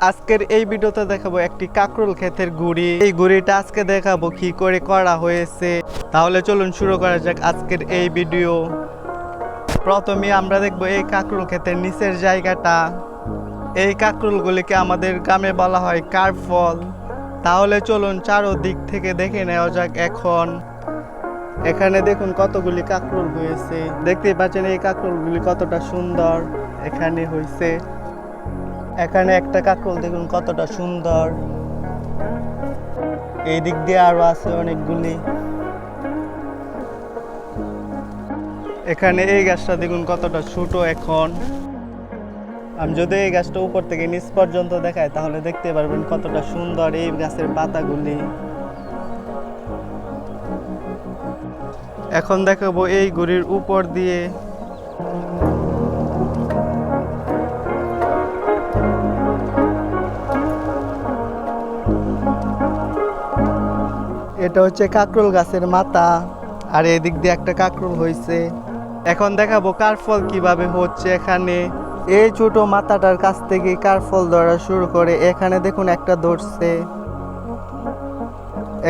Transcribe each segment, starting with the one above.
আজকের এই ভিডিওতে দেখাবো একটি কাকরুল ক্ষেতের গুড়ি। এই গুড়িটা আজকে দেখাবো কি করে করা হয়েছে। তাহলে চলুন শুরু করা যাক আজকের এই ভিডিও। প্রথমে আমরা দেখব এই কাকরুল ক্ষেতের নিচের জায়গাটা। এই কাকরুলগুলিকে আমাদের গ্রামে বলা হয় কারফল। তাহলে চলুন চারোদিক থেকে দেখে নেওয়া যাক এখন। এখানে দেখুন কতগুলি কাকরুল হয়েছে। দেখতেই পাচ্ছেন এই কাকরুলগুলি কতটা সুন্দর এখানে হয়েছে। এখানে একটা কাকরুল দেখুন কতটা সুন্দর। এই দিক দিয়ে আরও আছে অনেকগুলি। এখানে এই গাছটা দেখুন কতটা ছোট এখন। আমি যদি এই গাছটা উপর থেকে নিচ পর্যন্ত দেখাই, তাহলে দেখতে পারবেন কতটা সুন্দর এই গাছের পাতাগুলি। এখন দেখাবো এই গুড়ির উপর দিয়ে। এটা হচ্ছে কাকরোল গাছের মাথা, আর এদিক দিয়ে একটা কাকরোল হয়েছে এখন দেখাবো কারফল কীভাবে হচ্ছে এখানে। এই ছোট মাথাটার কাছ থেকে কারফল ধরা শুরু করে, এখানে দেখুন একটা ধরছে।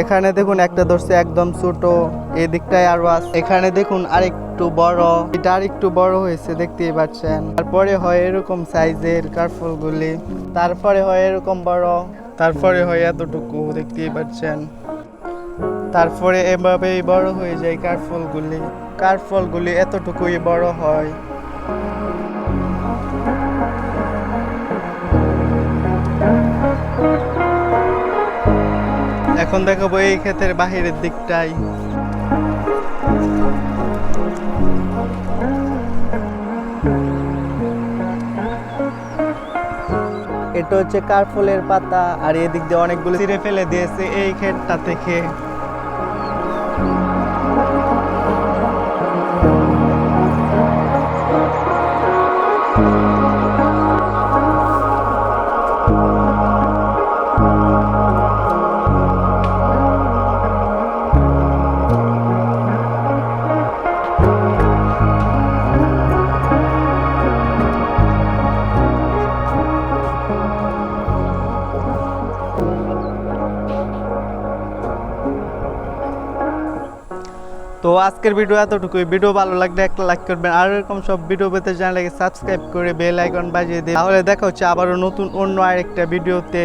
এখানে দেখুন একটা ধরছে একদম ছোট এই দিকটায় আরও আছে। এখানে দেখুন আরেকটু বড়, এটা আরেকটু বড় হয়েছে, দেখতেই পাচ্ছেন। তারপরে হয় এরকম সাইজের কারফল গুলি তারপরে হয় এরকম বড়, তারপরে হয় এতটুকু, দেখতেই পাচ্ছেন। তারপরে এভাবেই বড় হয়ে যায় কারফলগুলি। কারফলগুলি এতটুকুই বড় হয়। এখন দেখাবো এই ক্ষেতের বাহিরের দিকটাই। এটা হচ্ছে কারফুলের পাতা, আর এদিক দিয়ে অনেকগুলো ছিঁড়ে ফেলে দিয়েছে এই ক্ষেতটা থেকে। Thank you. তো আজকের ভিডিও এতটুকুই। ভিডিও ভালো লাগলে একটা লাইক করবেন। আর এরকম সব ভিডিও পেতে চ্যানেলকে সাবস্ক্রাইব করে বেল আইকন বাজিয়ে দিন। তাহলে দেখা হচ্ছে আবারও নতুন অন্য আরেকটা ভিডিওতে।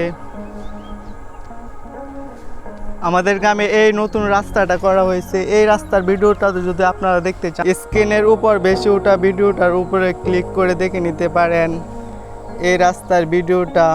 আমাদের গ্রামে এই নতুন রাস্তাটা করা হয়েছে। এই রাস্তার ভিডিওটা যদি আপনারা দেখতে চান, স্ক্রিনের উপর বেশি ওঠা ভিডিওটার উপরে ক্লিক করে দেখে নিতে পারেন। এই রাস্তার ভিডিওটা।